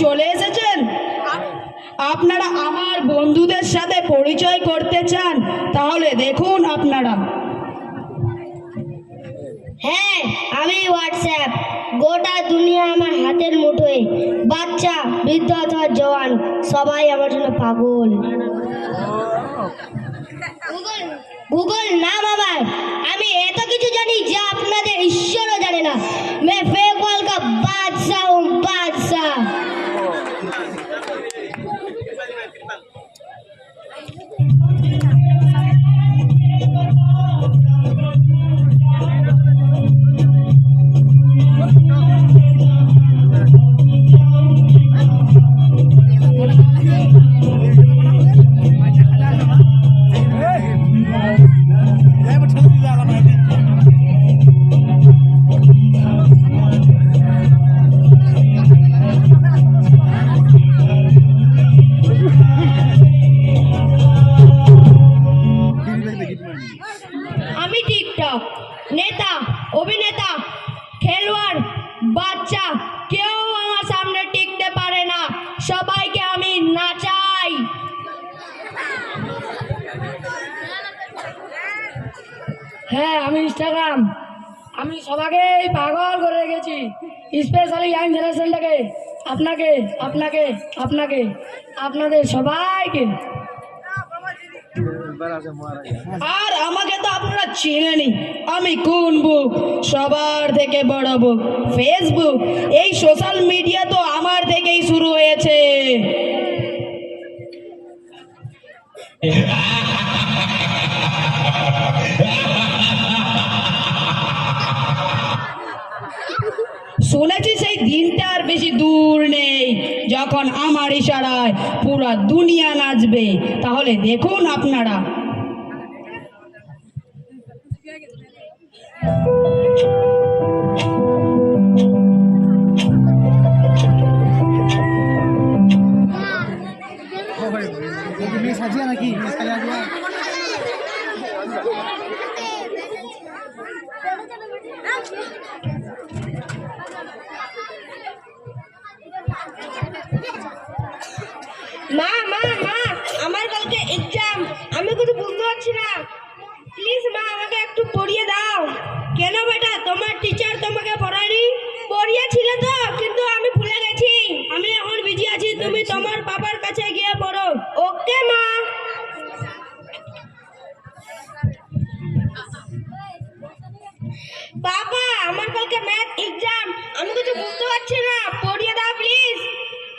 চলে এসেছেন? আপনারা আমার বন্ধুদের সাথে পরিচয় করতে চান, তাহলে দেখুন আপনারা। হ্যাঁ আমি হোয়াটসঅ্যাপ গোটা দুনিয়া আমার হাতের মুঠোয়। বাচ্চা, বৃদ্ধ অথবা জওয়ান, সবাই আমার জন্য পাগল। গুগল নাম আমার আমি এত কিছু জানি যা আপনাদের ঈশ্বরও জানে না। মে ফেক ওয়াল বাদশাহ বাদশাহ। আমি ইনস্টাগ্রাম আমি সবাইকেই পাগল করে রেখেছি। স্পেশালি ইয়াং জেনারেশনটাকে আপনাকে আপনাকে আপনাকে, আপনাদের সবাইকে। আর আমাকে তো আপনারা চেনেনি। আমি কোন বুক? সবার থেকে বড় বুক। ফেসবুক এই সোশ্যাল মিডিয়া তো আমার থেকেই শুরু হয়েছে। দূর নেই যখন আমার ইশারায় পুরা দুনিয়া নাচবে তাহলে দেখুন আপনারা মা মা মা আমার কালকে এক্সাম আমি কিছু বুঝতে পারছি না।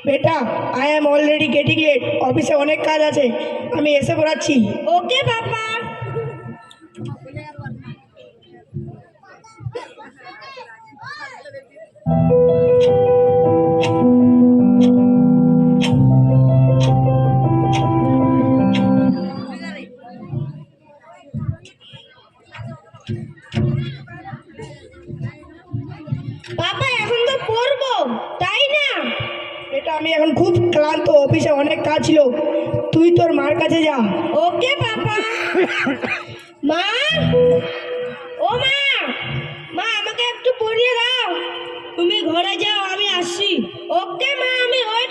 বেটা I am already getting late অফিসে অনেক কাজ আছে। আমি এসে পড়াচ্ছি। ওকে বাবা বাবা। আমি এখন খুব ক্লান্ত, অফিসে অনেক কাজ ছিল। তুই তোর মার কাছে যা। ওকে বাবা মা, ও মা মা, আমাকে একটু পড়িয়ে দাও। তুমি ঘরে যাও, আমি আসছি। ওকে, মা, আমি ওয়েট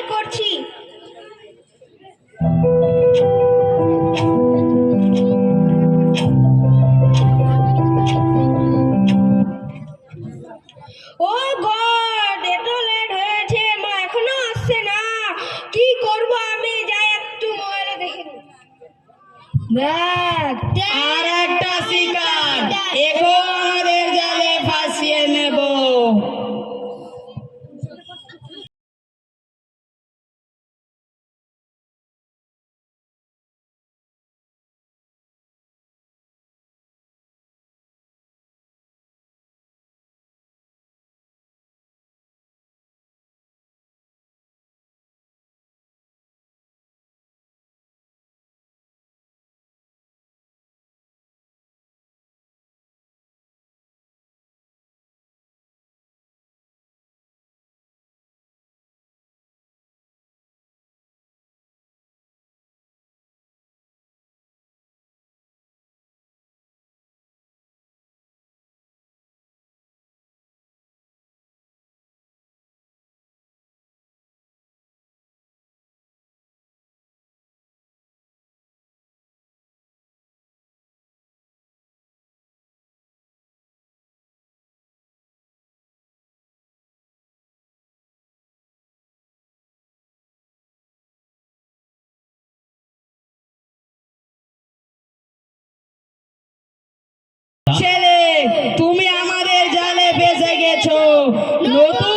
নতুন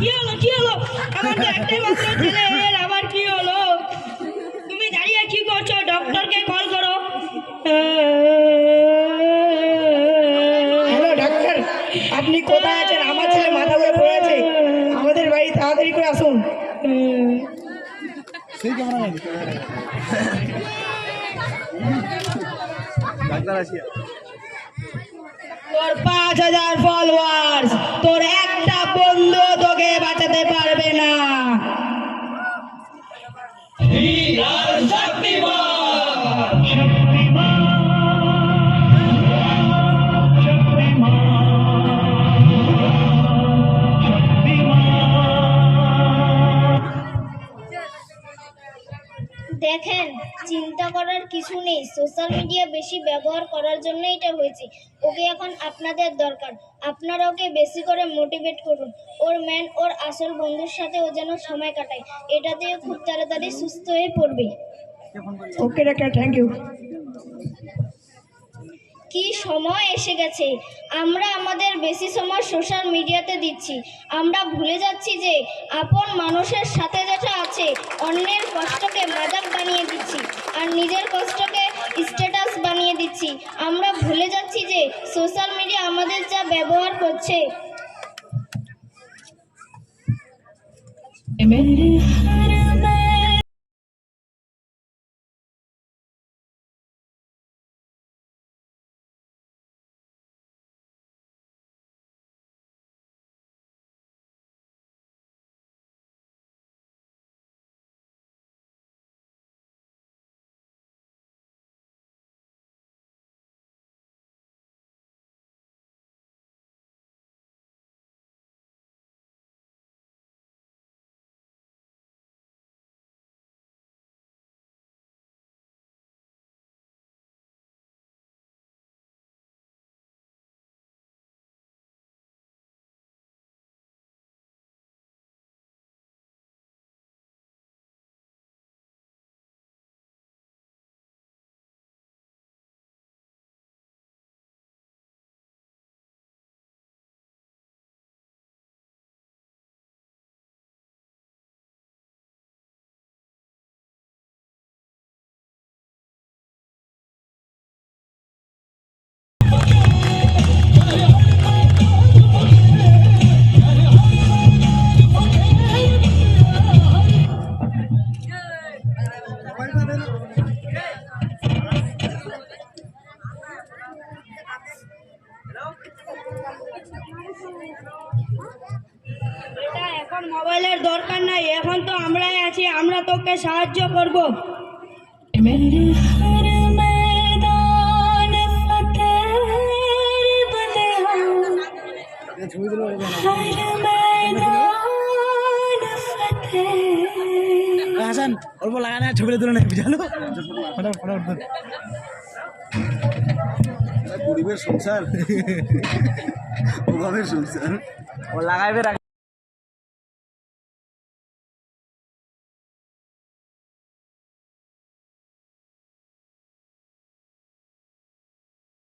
কি হলো কি হলো? আমার তো একটাই মাত্র ছেলে এর আবার কি হলো? তুমি দাঁড়িয়ে কি করছ? ডক্টরকে কল করো। হ্যালো ডাক্তার আপনি কোথায় আছেন? আমার ছেলে মাথা ঘুরে পড়ে আছে। আমাদের বাড়ি তাড়াতাড়ি করে আসুন। তোর পাঁচ হাজার ফলোয়ার্স তোর একটা বন্ধু তোকে বাঁচাতে পারবে না। কিছু নেই। সোশ্যাল মিডিয়া বেশি ব্যবহার করার জন্য এটা হয়েছে। ওকে এখন আপনাদের দরকার। আপনারা ওকে বেশি করে মোটিভেট করুন। ওর ম্যান ওর আসল বন্ধুর সাথে ও যেন সময় কাটায়। এটাতে দিয়ে খুব তাড়াতাড়ি সুস্থ হয়ে পড়বে। ওকে থ্যাংক ইউ কি সময় এসে গেছে? আমরা আমাদের বেশি সময় সোশ্যাল মিডিয়াতে দিচ্ছি। আমরা ভুলে যাচ্ছি যে আপন মানুষের সাথে যেটা আছে, অন্যের কষ্টকে মাজাক বানিয়ে দিচ্ছি আর নিজের কষ্টকে স্ট্যাটাস বানিয়ে দিচ্ছি। আমরা ভুলে যাচ্ছি যে সোশ্যাল মিডিয়া আমাদের যা ব্যবহার করছে। এটা এখন মোবাইলের দরকার নাই এখন তো আমরাই আছি আমরা তোকে সাহায্য করব। হাসান অল্প লাগানো ছবিটা তুলে ফটাফট ফটাফট গরিবের সংসার। ওভাবে সংসার। ও লাগাইবে